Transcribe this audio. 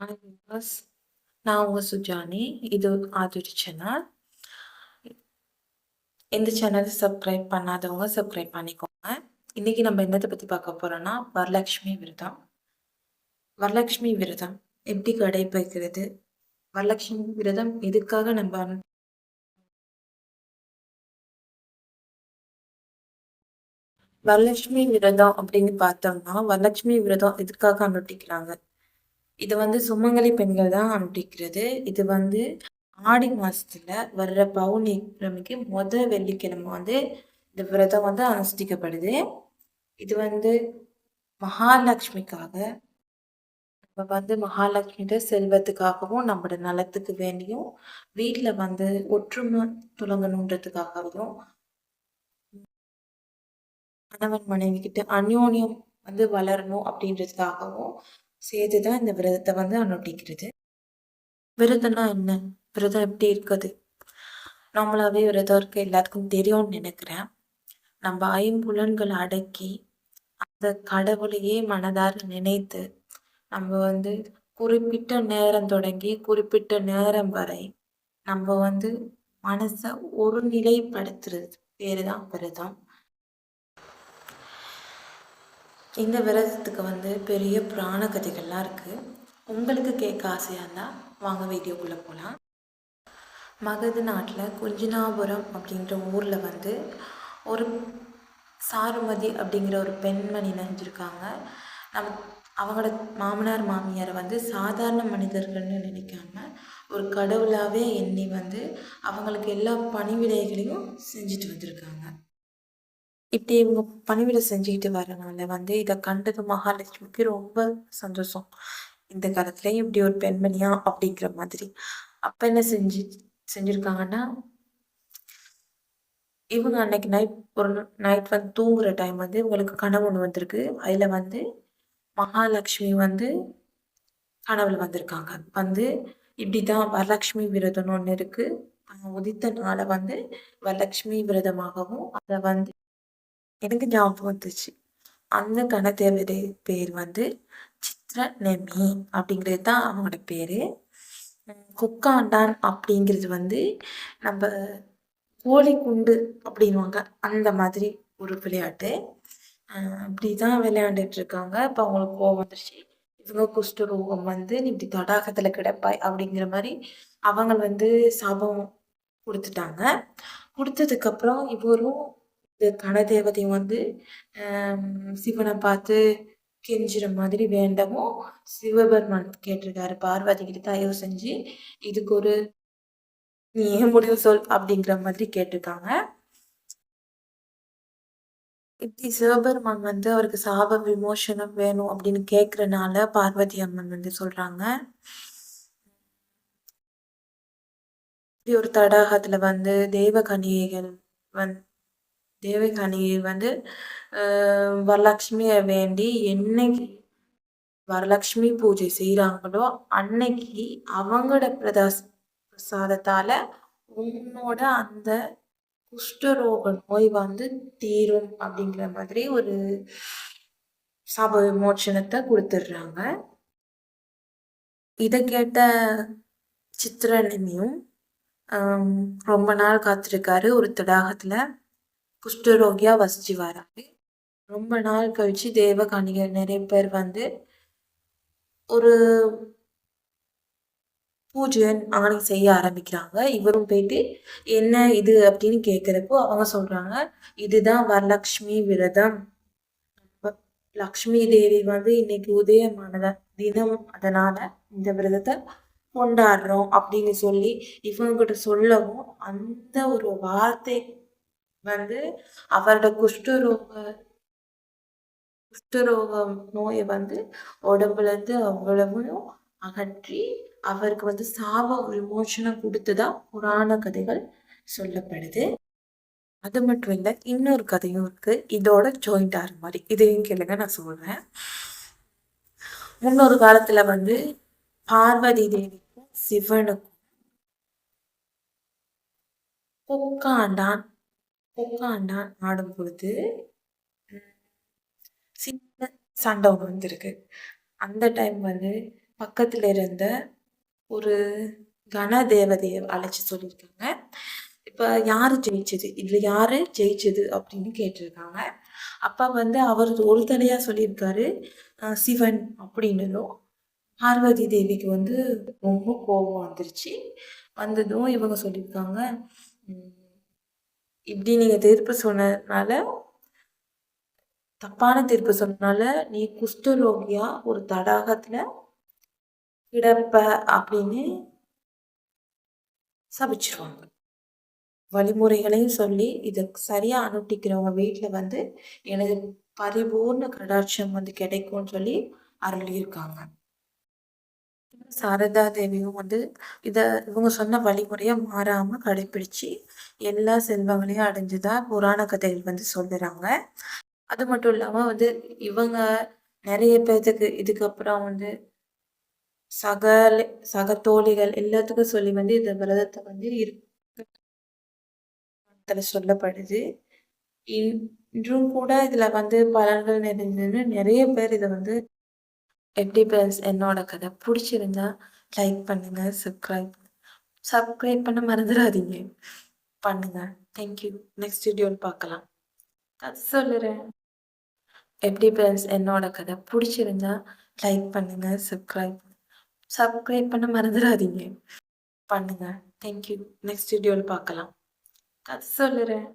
Hi viewers நான் உங்கள் சுஜானி இது ஆதுரி சேனல் இந்த சேனலை சப்ஸ்கிரைப் பண்ணாதவங்க சப்ஸ்கிரைப் பண்ணிக்கோங்க. இன்னைக்கு நம்ம என்னத்தை பற்றி பார்க்க போகிறோன்னா வரலட்சுமி விரதம். வரலட்சுமி விரதம் எப்படி கடைபிடிக்கிறது? வரலட்சுமி விரதம் எதுக்காக நம்ம வரலட்சுமி விரதம் அப்படின்னு பார்த்தோம்னா வரலட்சுமி விரதம் எதுக்காக அனுட்டிக்கிறாங்க இது வந்து சுமங்கலி பெண்கள் தான் அனுட்டிக்கிறது இது வந்து ஆடி மாசத்துல வர்ற பௌர்ணமிக்கு முத வெள்ளிக்கிழமை வந்து இந்த விரதம் வந்து அனுஷ்டிக்கப்படுது. இது வந்து மகாலட்சுமிக்காக நம்ம வந்து மகாலட்சுமியோட செல்வத்துக்காகவும் நம்மளோட நலத்துக்கு வேண்டியும் வீட்டில் வந்து ஒற்றுமை துளங்கணுன்றதுக்காகவும் கணவன் மனைவி கிட்ட அந்யோன்யம் வந்து வளரணும் அப்படின்றதுக்காகவும் சேர்த்து தான் இந்த விரதத்தை வந்து அனுட்டிக்கிறது விரதம்னா என்ன? விரதம் எப்படி இருக்குது? நார்மலாகவே விரதம் இருக்க எல்லாத்துக்கும் தெரியும்னு நினைக்கிறேன். நம்ம ஐம்புலன்களை அடக்கி அந்த கடவுளையே மனதார நினைத்து நம்ம வந்து குறிப்பிட்ட நேரம் தொடங்கி குறிப்பிட்ட நேரம் வரை நம்ம வந்து மனசை ஒரு நிலைப்படுத்துறது பேரு தான் விரதம். இந்த விரதத்துக்கு வந்து பெரிய புராண கதைகள்லாம் இருக்குது உங்களுக்கு கேட்க ஆசையாக இருந்தால் வாங்க வீடியோக்குள்ளே போகலாம் மகது நாட்டில் குஞ்சினாபுரம் அப்படின்ற ஊரில் வந்து ஒரு சாருமதி அப்படிங்கிற ஒரு பெண்மணி நினைஞ்சிருக்காங்க நம்ம அவங்களோட மாமனார் மாமியாரை வந்து சாதாரண மனிதர்கள்னு நினைக்காம ஒரு கடவுளாகவே எண்ணி வந்து அவங்களுக்கு எல்லா பணிவிடைகளையும் செஞ்சுட்டு வந்திருக்காங்க. இப்படி இவங்க பணிவிட செஞ்சுக்கிட்டு வரனால வந்து இதை கண்டது மகாலட்சுமிக்கு ரொம்ப சந்தோஷம். இந்த காலத்துலேயும் இப்படி ஒரு பெண்மணியா அப்படிங்கிற மாதிரி. அப்ப என்ன செஞ்சு செஞ்சிருக்காங்கன்னா இவங்க அன்னைக்கு நைட் ஒரு நைட் வந்து தூங்குற டைம் வந்து இவங்களுக்கு கனவு ஒன்று வந்திருக்கு. அதுல வந்து மகாலட்சுமி வந்து கனவுல வந்திருக்காங்க. வந்து இப்படிதான் வரலட்சுமி விரதம்னு ஒன்று இருக்கு. உதித்த நாளை வந்து வரலட்சுமி விரதமாகவும் அதை வந்து எனக்கு ஞாபகம் வந்துச்சு. அந்த கணத்தேவருடைய பேர் வந்து சித்ர நெமி அப்படிங்கிறது தான் அவங்களோட பேர். குக்காண்டான் அப்படிங்கிறது வந்து நம்ம கோழி குண்டு அப்படின்வாங்க அந்த மாதிரி ஒரு விளையாட்டு. அப்படி தான் விளையாண்டுட்டு இருக்காங்க இப்போ அவங்களுக்கு கோவம் வந்துருச்சு. இவங்க குஷ்டரோகம் வந்து நீ இப்படி தடாகத்தில் கிடப்பாய் அப்படிங்கிற மாதிரி அவங்க வந்து சாபம் கொடுத்துட்டாங்க. கொடுத்ததுக்கப்புறம் இவரும் இந்த கணதேவதை வந்து சிவனை பார்த்து கெஞ்சுற மாதிரி வேண்டவும் சிவபெருமான் கேட்டிருக்காரு. பார்வதி கிட்ட தயவு செஞ்சு இதுக்கு ஒரு நீ ஏன் முடிவு சொல் அப்படிங்கிற மாதிரி கேட்டிருக்காங்க. இப்படி சிவபெருமான் வந்து அவருக்கு சாப விமோசனம் வேணும் அப்படின்னு கேட்கறனால பார்வதி அம்மன் வந்து சொல்றாங்க. இப்படி ஒரு தடாகத்துல வந்து தேவகனிகைகள் வந்து தேவகானி வந்து வரலட்சுமியை வேண்டி என்னைக்கு வரலட்சுமி பூஜை செய்கிறாங்களோ அன்னைக்கு அவங்களோட பிரதாஸ் பிரசாதத்தால் உன்னோட அந்த குஷ்டரோக நோய் வந்து தீரும் அப்படிங்கிற மாதிரி ஒரு சாப விமோச்சனத்தை கொடுத்துட்றாங்க. இதை கேட்ட சித்திரனியும் ரொம்ப நாள் காத்திருக்காரு ஒரு தடாகத்தில். குஷ்டரோகியா வசிச்சு வராரு ரொம்ப நாள் கழிச்சு தேவகாணிகள் நிறைய பேர் வந்து ஒரு பூஜை ஆணை செய்ய ஆரம்பிக்கிறாங்க. இவரும் போயிட்டு என்ன இது? அப்படின்னு கேட்குறப்போ அவங்க சொல்கிறாங்க இதுதான் வரலக்ஷ்மி விரதம். லக்ஷ்மி தேவி வந்து இன்னைக்கு உதயமானத தினம் அதனால இந்த விரதத்தை கொண்டாடுறோம் அப்படின்னு சொல்லி இவங்க கிட்ட சொல்லவும் அந்த ஒரு வார்த்தை வந்து அவரோட குஷ்டரோக குஷ்டரோகம் நோயை வந்து உடம்புலேருந்து அவ்வளவும் அகற்றி அவருக்கு வந்து சாப விமோசனம் கொடுத்ததா புராண கதைகள் சொல்லப்படுது. அது மட்டும் இல்லை இன்னொரு கதையும் இருக்கு. இதோட ஜாயிண்ட் ஆகிற மாதிரி. இதையும் கேளுங்க நான் சொல்றேன். முன்னொரு காலத்துல வந்து பார்வதி தேவிக்கும் சிவனுக்கும் பொக்காண்டான் உட்காண்டா ஆடும் பொழுது சின்ன சண்டை ஒன்று வந்திருக்கு அந்த டைம் வந்து பக்கத்தில் இருந்த ஒரு கன தேவதையை அழைச்சி சொல்லியிருக்காங்க. இப்போ யார் ஜெயிச்சது? இதில் யார் ஜெயிச்சது? அப்படின்னு கேட்டிருக்காங்க. அப்பா வந்து அவர் ஒரு தடையாக சொல்லியிருக்காரு, சிவன் அப்படின்னதும், பார்வதி தேவிக்கு வந்து ரொம்ப கோபம் வந்துருச்சு. வந்ததும் இவங்க சொல்லியிருக்காங்க, இப்படி நீங்கள் தீர்ப்பு சொன்னதுனால தப்பான தீர்ப்பு சொன்னதுனால நீ குஷ்டரோகியா ஒரு தடாகத்தில் கிடப்ப அப்படின்னு சபிச்சிருவாங்க வழிமுறைகளையும் சொல்லி, இதை சரியாக அனுட்டிக்கிறவங்க வீட்டில் வந்து எனது பரிபூர்ண கடாட்சம் வந்து கிடைக்கும்னு சொல்லி அருளியிருக்காங்க. சாரதா தேவியும் வந்து இத இவங்க சொன்ன வழிமுறைய மாறாம கடைபிடிச்சு எல்லா செல்வங்களையும் அடைஞ்சுதான் புராண கதைகள் வந்து சொல்லுறாங்க. அது மட்டும் இல்லாம வந்து இவங்க நிறைய பேர்த்துக்கு இதுக்கப்புறம் வந்து சகல சக தோழிகள் எல்லாத்துக்கும் சொல்லி வந்து இந்த விரதத்தை வந்து இருக்கு சொல்லப்படுது. இன்றும் கூட இதுல வந்து பலன்கள் நிறைஞ்சதுன்னு நிறைய பேர் இதை வந்து எப்படி ஃப்ரெண்ட்ஸ் என்னோட கதை பிடிச்சிருந்தா லைக் பண்ணுங்க, சப்ஸ்கிரைப் சப்ஸ்கிரைப் பண்ண மறந்துடாதீங்க. பண்ணுங்க. Thank you. நெக்ஸ்ட் வீடியோல பார்க்கலாம். கதை சொல்லுறேன். எப்படி ஃப்ரெண்ட்ஸ் என்னோட கதை பிடிச்சிருந்தா லைக் பண்ணுங்க, சப்ஸ்கிரைப் சப்ஸ்கிரைப் பண்ண மறந்துடாதீங்க. பண்ணுங்க. Thank you. நெக்ஸ்ட் வீடியோல பார்க்கலாம். கதை சொல்லுறேன்.